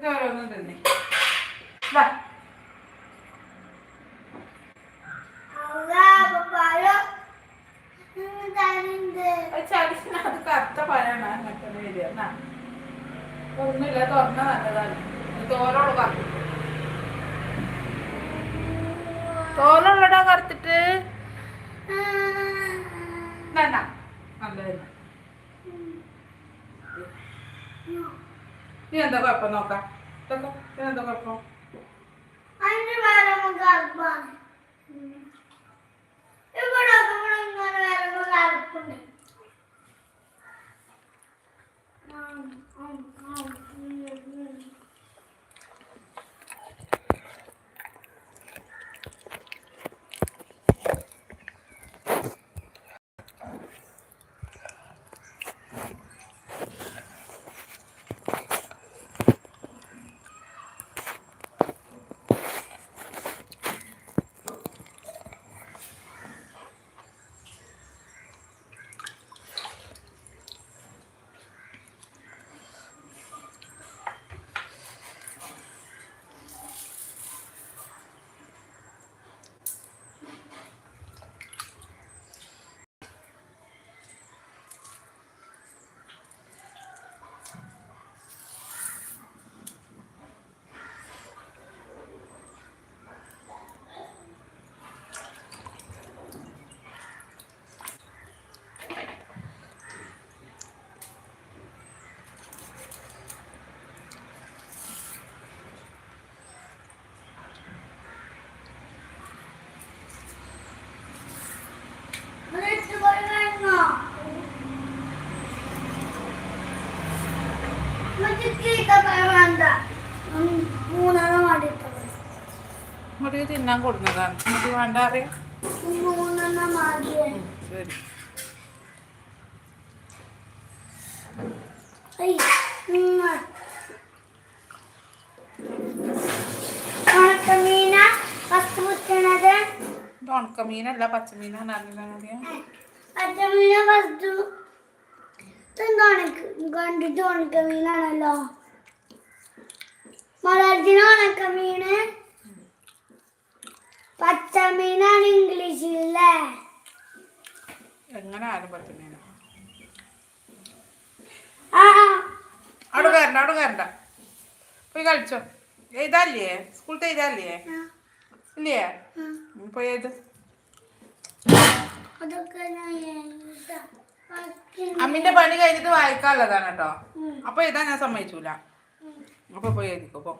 ഇത് ഓരോന്നും തന്നെ. വാ. ചടിച്ചിന് അത് കറുത്ത പഴമാണ്. അങ്ങനത്തെ വരിക. ഒന്നുമില്ല തുറന്ന നല്ലതാണ്. തോലോട് കറുത്തു. തോലുള്ളടാ കറുത്തിട്ട്. വേണ്ട നല്ലതന്നെ നീ എന്താ കുഴപ്പം നോക്കാം എന്താ കുഴപ്പം ഇവിടെ ഇങ്ങനെ വരുമ്പോ കറുപ്പുണ്ട് മൂന്നെണ്ണം മാറ്റിട്ടത് മുടി തിന്നാൻ കൊടുക്കുന്നതാണ് മുടി വേണ്ട അറിയാം ശരി. ഇത് ഉണക്കമീനല്ല പച്ചമീനാണ് അറിയാം. പച്ചമീന എന്താണ് കണ്ടിട്ട് ഉണക്കമീനാണല്ലോ. മലർജിന ഉണക്കമീന്. പച്ചമീനാണ് ഇംഗ്ലീഷിലല്ലേ എങ്ങനെ ആരും പച്ചമീന? ആ അവിടെ കയറണ്ട അവിടെ കയറണ്ട പോയി കളിച്ചോ. എഴുതാല്ലേ സ്കൂളത്തെ എഴുതാല്ലേ ഇല്ലേ? ഉം, പോയി എഴുത്. അതൊക്കെ ഞാൻ എഴുതാം. പച്ച- അമ്മിന്റെ പണി കഴിഞ്ഞിട്ട് വായിക്കാനുള്ളതാണ് കേട്ടോ. അപ്പൊ എഴുതാൻ ഞാൻ സമ്മതിച്ചൂല. അപ്പൊ പോയി എഴുതിക്കോ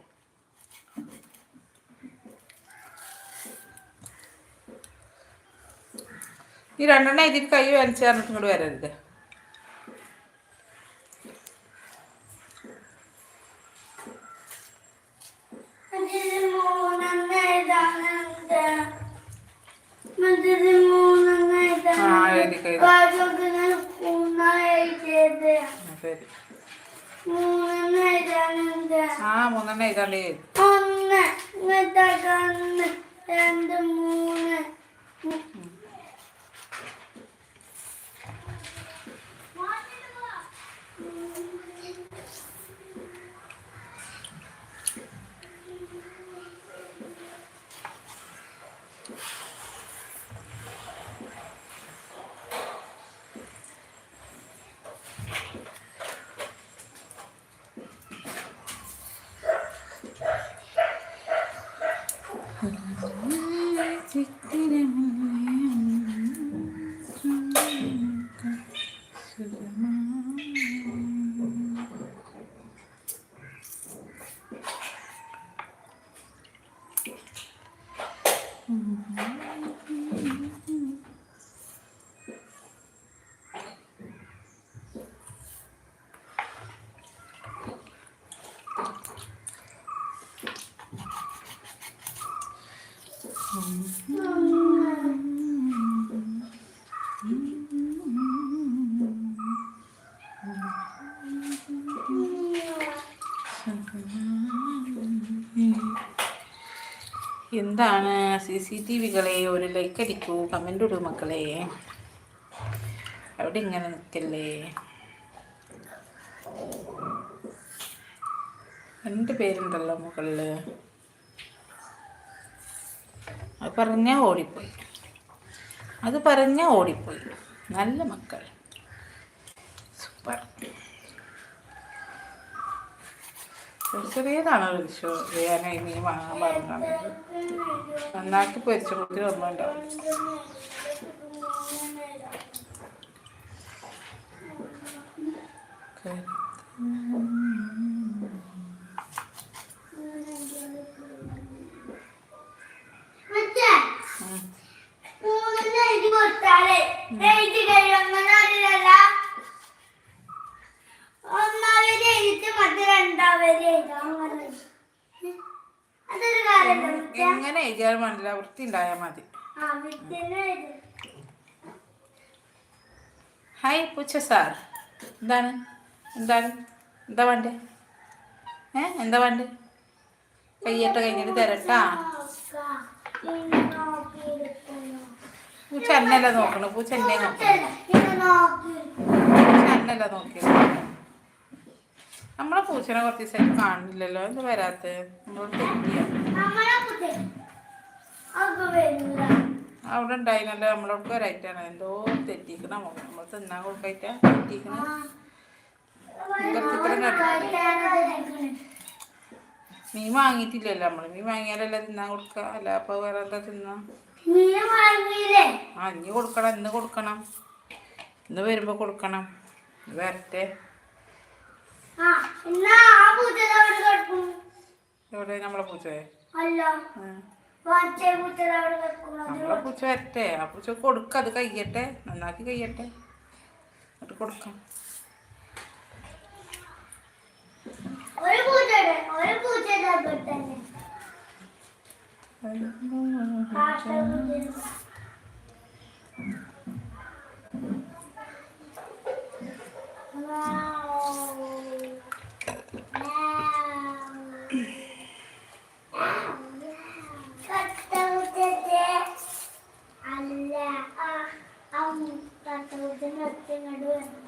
ഈ രണ്ടെണ്ണം എഴുതിട്ട് കൈ വലിച്ചു പറഞ്ഞിട്ട് ഇങ്ങോട്ട് വരരുത്. ആ മൂന്നെണ്ണം എഴുതാണ്ടേ ഒന്ന് രണ്ട് മൂന്ന്. എന്താണ് സി സി ടി വികളെ ഒരു ലൈക്ക് അടിക്കൂ കമന്റ് ഇടൂ മക്കളെ. അവിടെ ഇങ്ങനെ നിൽക്കല്ലേ രണ്ട് പേരുണ്ടല്ലോ മുകളിൽ അത് പറഞ്ഞാൽ ഓടിപ്പോയി. അത് പറഞ്ഞാൽ ഓടിപ്പോയി. നല്ല മക്കൾ സൂപ്പർ. ചെറിയതാണ് ഷോ ചെയ്യാനായി മീൻ വാങ്ങാൻ പറഞ്ഞത് നന്നാക്കി പൊരിച്ച കുട്ടി ഒന്നും ഉണ്ടാവും മൂന്ന് എഴുതി കൊടുത്താലേ. എഴുതി ഒന്നാമത് എഴുതി മറ്റേ രണ്ടാമത് എഴുതാം അങ്ങനെ അതൊരു കാര്യമല്ല മറ്റേ എങ്ങനെ എഴുതിയാലും വേണ്ടില്ല. വൃത്തി ഉണ്ടായാൽ മതി. ഹായ് പൂച്ച സാർ എന്താണ്? എന്താണ്? എന്താ വേണ്ടേ? ഏ എന്താ വേണ്ടേ? കയ്യേട്ട കഴിഞ്ഞിട്ട് തരട്ടാ. പൂച്ച എന്നല്ല നോക്കണു? പൂച്ച എന്നെ നോക്കണം. പൂച്ച എന്നല്ല നോക്കിയത് നമ്മളെ പൂച്ചനെ കുറച്ച് ദിവസമായിട്ട് കാണില്ലല്ലോ. എന്താ വരാത്ത? അവിടെ ഉണ്ടായിരുന്നല്ലോ നമ്മളൊക്കെ ഒരായിട്ടാണ് എന്തോ തെറ്റിക്കണ നമ്മൾ തിന്നാൻ കൊടുക്കായിട്ടാ തെറ്റിക്കണ. മീൻ വാങ്ങിയിട്ടില്ലല്ലോ നീ മീൻ വാങ്ങിയാലല്ലേ തിന്നാൻ കൊടുക്ക? അല്ല അപ്പൊ വേറെ എന്താ തിന്നാ? ആ ഇനി കൊടുക്കണം. ഇന്ന് കൊടുക്കണം. ഇന്ന് വരുമ്പോ കൊടുക്കണം. വരട്ടെ. എവിടെ? നമ്മളെ പൂച്ചയെ നമ്മളെ പൂച്ച വരട്ടെ. ആ പൂച്ച കൊടുക്ക അത് കഴിയട്ടെ. നന്നാക്കി കഴിയട്ടെ. എന്നിട്ട് കൊടുക്കാം. ഒരു പൂച്ചയുടെ ഒരു പൂച്ചയുടെ അവിടെ തന്നെ കാട്ട പൂച്ച അല്ല ആ തട്ടൂത്തിന് ഒറ്റങ്ങോട്ട് വരണം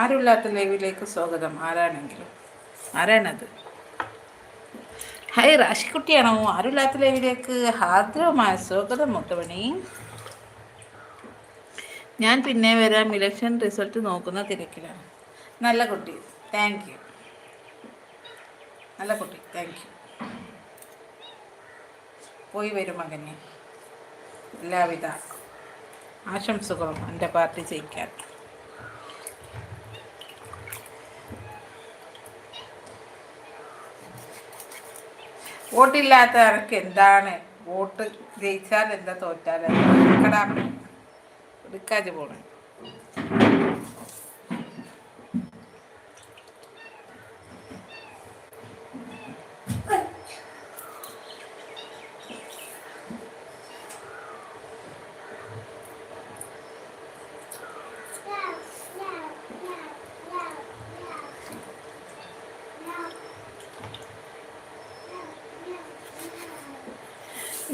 ആരുമില്ലാത്ത ലൈവിലേക്ക് സ്വാഗതം. ആരാണെങ്കിലും? ആരാണത്? ഹായ് രാശിക്കുട്ടിയാണോ ആരുമില്ലാത്ത ലൈവിലേക്ക് ഹാർദ്രമായ സ്വാഗതം മുത്തമണി. ഞാൻ പിന്നെ വരാം. ഇലക്ഷൻ റിസൾട്ട് നോക്കുന്ന തിരക്കിലാണ്. നല്ല കുട്ടി. താങ്ക് യു നല്ല കുട്ടി. താങ്ക് യു പോയി വരും മകനെ. എല്ലാവിധ ആശംസകളും എന്റെ പാർട്ടി ജയിക്കാൻ. വോട്ടില്ലാത്തവർക്ക് എന്താണ്? വോട്ട് ജയിച്ചാൽ എന്താ തോറ്റാൽ? എടുക്കാതെ പോണേ.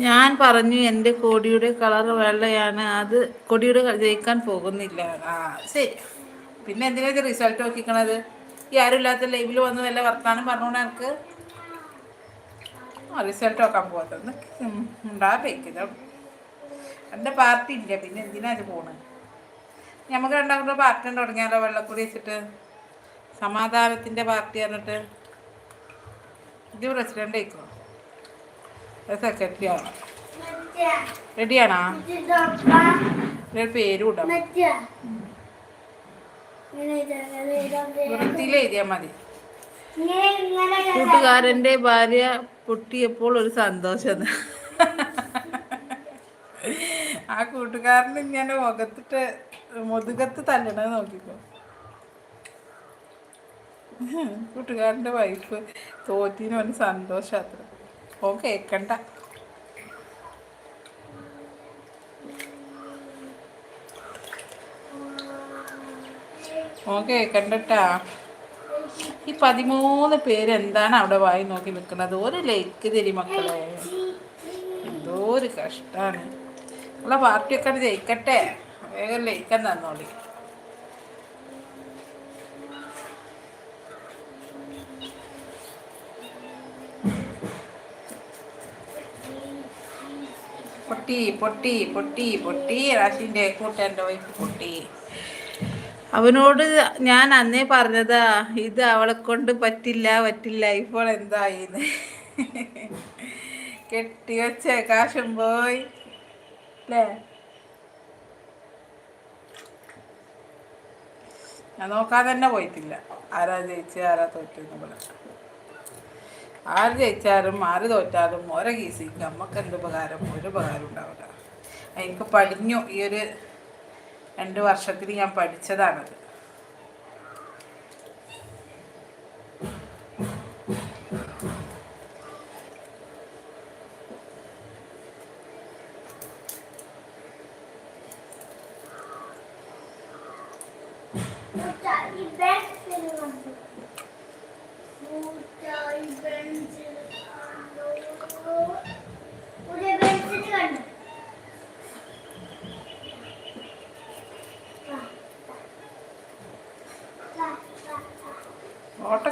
ഞാൻ പറഞ്ഞു എന്റെ കൊടിയുടെ കളർ വെള്ളയാണ്. അത് കൊടിയുടെ ജയിക്കാൻ പോകുന്നില്ല. ആ ശരി. പിന്നെ എന്തിനാ റിസൾട്ട് നോക്കിക്കണത്? ഈ ആരുമില്ലാത്ത ലൈവിൽ വന്ന് വല്ല വർത്താനം പറഞ്ഞോണ്ട് എനിക്ക്? റിസൾട്ട് നോക്കാൻ പോകത്തൊന്ന് ഉണ്ടാകും എന്റെ പാർട്ടി ഇല്ല. പിന്നെ എന്തിനാ അത് പോണ്? നമുക്ക് രണ്ടാമത്തെ പാർട്ടി തുടങ്ങിയാലോ വെള്ളക്കുടി വെച്ചിട്ട്? സമാധാനത്തിന്റെ പാർട്ടി പറഞ്ഞിട്ട്. ഇത് പ്രസിഡന്റ് ആയിക്കോ? സെക്രട്ടറി മറ്റേ റെഡിയാണോ? പേരും. ഇതാണ് വൃത്തിയിൽ എഴുതിയാൽ മതി. കൂട്ടുകാരന്റെ ഭാര്യ പൊട്ടിയപ്പോൾ ഒരു സന്തോഷം. ആ കൂട്ടുകാരൻ ഇങ്ങനെ മുഖത്തിട്ട് മുതുകത്ത് തല്ലണത് നോക്കിക്കോ. കൂട്ടുകാരന്റെ വൈഫ് തോറ്റിന് സന്തോഷം അത്ര. ഓ കേക്കണ്ട. ഓ കേക്കണ്ടട്ടാ. ഈ പതിമൂന്ന് പേര് എന്താണ് അവിടെ വായി നോക്കി നിൽക്കുന്നത്? ഒരു ലൈക്ക് തരി മക്കളെ. എന്തോ ഒരു കഷ്ടാണ്. ഉള്ള പാർട്ടിയൊക്കെ ജയിക്കട്ടെ. വേഗം ലയിക്കാൻ തന്നോളി. പൊട്ടി പൊട്ടി പൊട്ടി പൊട്ടി റാഷിന്റെ കൂട്ടന്റെ വൈഫ് പൊട്ടി. അവനോട് ഞാൻ അന്നേ പറഞ്ഞതാ ഇത് അവളെ കൊണ്ട് പറ്റില്ല പറ്റില്ല ഇപ്പോൾ എന്തായിന്ന്? കെട്ടിവെച്ച കാശും പോയി അല്ലേ? ഞാൻ നോക്കാതെ തന്നെ പോയിട്ടില്ല. ആരാ ജയിച്ച് ആരാ തോറ്റെന്ന് ആര് ജയിച്ചാലും ആര് തോറ്റാലും ഓരോ കീസിക്ക് നമുക്ക് എന്ത് ഉപകാരം? ഒരു ഉപകാരം ഉണ്ടാവില്ല. എനിക്ക് പഠിഞ്ഞു ഈ ഒരു രണ്ട് വർഷത്തിൽ ഞാൻ പഠിച്ചതാണത് മുട്ടായി ബെൻസിൽ കണ്ടു മുട്ടായി ബെൻസിൽ കണ്ടു ഒരു ബെൻസിൽ കണ്ടു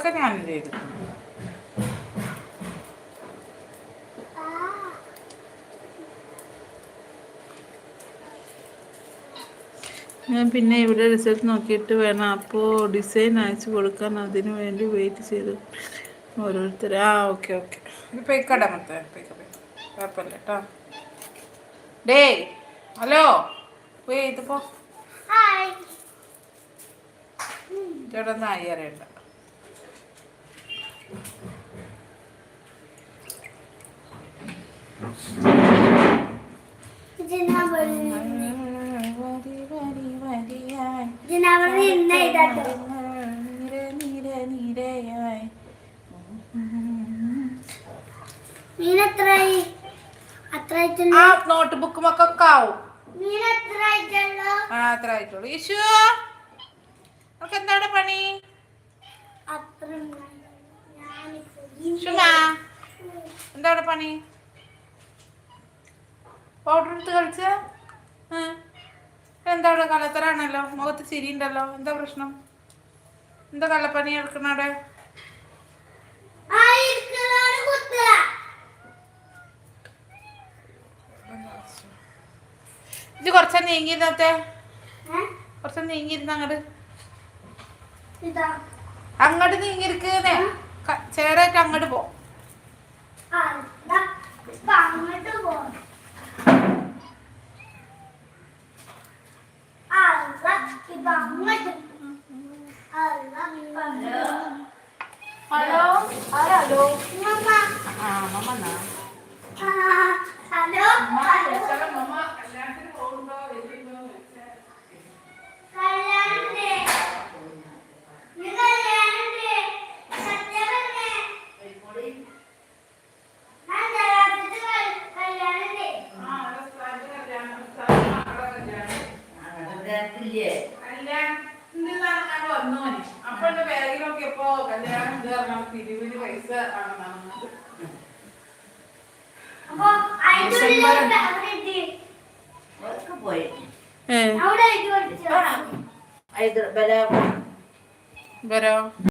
ഓട്ടൊക്കെ ഞാൻ ചെയ്തു ഞാൻ പിന്നെ ഇവിടെ റിസൾട്ട് നോക്കിയിട്ട് വേണം. അപ്പോൾ ഡിസൈൻ അയച്ചു കൊടുക്കാൻ അതിനു വേണ്ടി വെയിറ്റ് ചെയ്തു ഓരോരുത്തർ. ആ ഓക്കെ ഓക്കെ ഇത് പേക്കട മൊത്തം പേക്ക കുഴപ്പമില്ല കേട്ടോ. ഡേ ഹലോ. പോയി ഇതിപ്പോ ഹായ് ചേട്ടാ നായി അറിയണ്ട ഇതിനവർ വരി വരി വരിയായി ഇതിനവർ ഇന്ന ഇതാട്ടോ നിര നിര നിരയായി മീൻ എത്രയായി അത്ര ആയിട്ടുള്ളൂ ആ നോട്ട് ബുക്ക് ഒക്കെ ആവും ആ അത്ര ആയിട്ടുള്ളൂ ഇഷു നമുക്ക് എന്താണ് പണി എന്താണ് പണി? പൗഡർ എടുത്ത് കളിച്ച? എന്താണ് കലത്തരാണല്ലോ മുഖത്ത് ചിരി ഉണ്ടല്ലോ എന്താ പ്രശ്നം? എന്താ കള്ളപ്പണി എടുക്കണ അവിടെ? ആയിരിക്കലാണ് ഇത് കൊറച്ച നീങ്ങിയിരുന്നത്തെ കൊറച്ച നീങ്ങിരുന്ന നീങ്ങിയിരുന്ന അങ്ങോട്ട് അങ്ങോട്ട് നീങ്ങിയിരിക്കുന്നേ. ചേരായിട്ട് അങ്ങോട്ട് പോ.